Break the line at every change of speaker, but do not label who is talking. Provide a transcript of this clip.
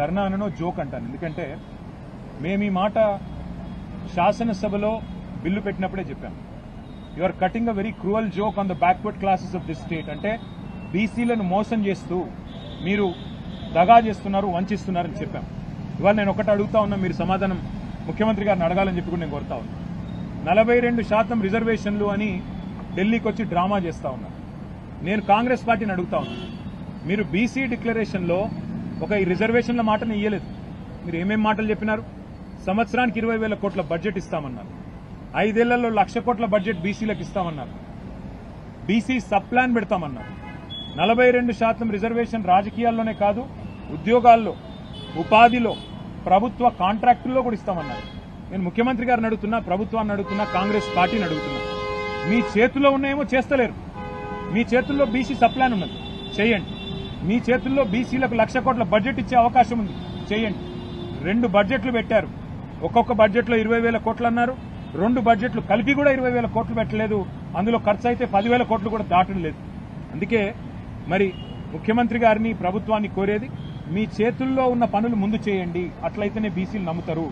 ధర్నా అననో joke అంటాను. ఎందుకంటే మేము ఈ మాట శాసనసభలో బిల్లు పెట్టినప్పుడే చెప్పాం. You are cutting a very cruel joke on the backward classes of this state అంటే బీసీలను మోసం చేస్తూ మీరు దగా చేస్తున్నారు వంచిస్తున్నారని చెప్పాం. ఇవాళ నేను ఒకటి అడుగుతా ఉన్నా మీరు సమాధానం ముఖ్యమంత్రి గారిని అడగాలని చెప్పి కూడా నేను కోరుతా ఉన్నా. నలభై రెండు శాతం రిజర్వేషన్లు అని ఢిల్లీకి వచ్చి డ్రామా చేస్తా ఉన్నారు నేను కాంగ్రెస్ పార్టీని అడుగుతా ఉన్నా. మీరు బీసీ డిక్లరేషన్లో ఒక ఈ రిజర్వేషన్ల మాటను ఇయ్యలేదు. మీరు ఏమేం మాటలు చెప్పినారు? సంవత్సరానికి ఇరవై వేల కోట్ల బడ్జెట్ ఇస్తామన్నారు. ఐదేళ్ళలో లక్ష కోట్ల బడ్జెట్ బీసీలకు ఇస్తామన్నారు. బీసీ సబ్ ప్లాన్ పెడతామన్నారు. నలభై రెండు శాతం రిజర్వేషన్ రాజకీయాల్లోనే కాదు ఉద్యోగాల్లో ఉపాధిలో ప్రభుత్వ కాంట్రాక్టుల్లో కూడా ఇస్తామన్నారు. నేను ముఖ్యమంత్రి గారిని అడుగుతున్నా ప్రభుత్వాన్ని అడుగుతున్నా కాంగ్రెస్ పార్టీని అడుగుతున్నా. మీ చేతుల్లో ఉన్నాయేమో చేస్తలేరు. మీ చేతుల్లో బీసీ సప్లాన్ ఉన్నది. చేయండి. మీ చేతుల్లో బీసీలకు లక్ష కోట్ల బడ్జెట్ ఇచ్చే అవకాశం ఉంది. చేయండి. రెండు బడ్జెట్లు పెట్టారు. ఒక్కొక్క బడ్జెట్లో ఇరవై వేల కోట్లు అన్నారు. రెండు బడ్జెట్లు కలిపి కూడా ఇరవై వేల కోట్లు పెట్టలేదు. అందులో ఖర్చు అయితే పదివేల కోట్లు కూడా దాటం లేదు. అందుకే మరి ముఖ్యమంత్రి గారిని ప్రభుత్వాన్ని కోరేది మీ చేతుల్లో ఉన్న పనులు ముందు చేయండి. అట్లయితేనే బీసీలు నమ్ముతారు.